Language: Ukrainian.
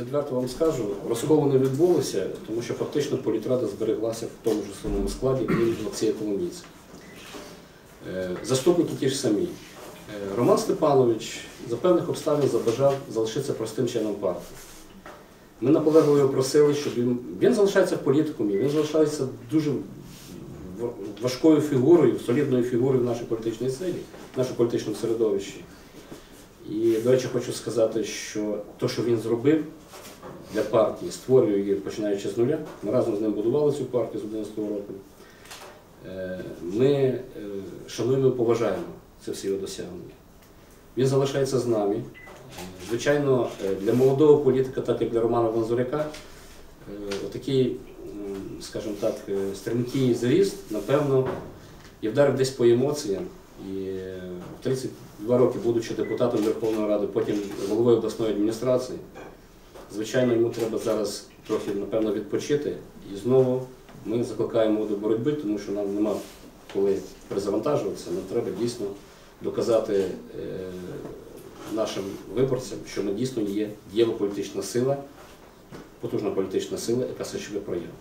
Відверто вам скажу, розколу не відбулося, тому що фактично політрада збереглася в тому ж самому складі, крім Олексія Коломійця. Заступники ті ж самі. Е, Роман Степанович за певних обставин забажав залишитися простим членом партії. Ми наполегливо його просили, щоб він, він залишається в політикумі, він залишається дуже важкою фігурою, солідною фігурою в нашій політичній силі, в нашому політичному середовищі. І, до речі, хочу сказати, що те, що він зробив для партії, створює її починаючи з нуля, ми разом з ним будували цю партію з 11 року. Е, ми е, шануємо і поважаємо це всі його досягнення. Він залишається з нами. Звичайно, е, для молодого політика, так і для Романа Вонзуряка, отакий, скажімо так, стрімкий зріст, напевно, і вдарив десь по емоціям. І в 30 два роки, будучи депутатом Верховної Ради, потім головою обласної адміністрації, звичайно, йому треба зараз трохи, напевно, відпочити. І знову ми закликаємо до боротьби, тому що нам нема коли перезавантажуватися, нам треба дійсно доказати е, нашим виборцям, що ми дійсно є дієва політична сила, потужна політична сила, яка все себе проявила.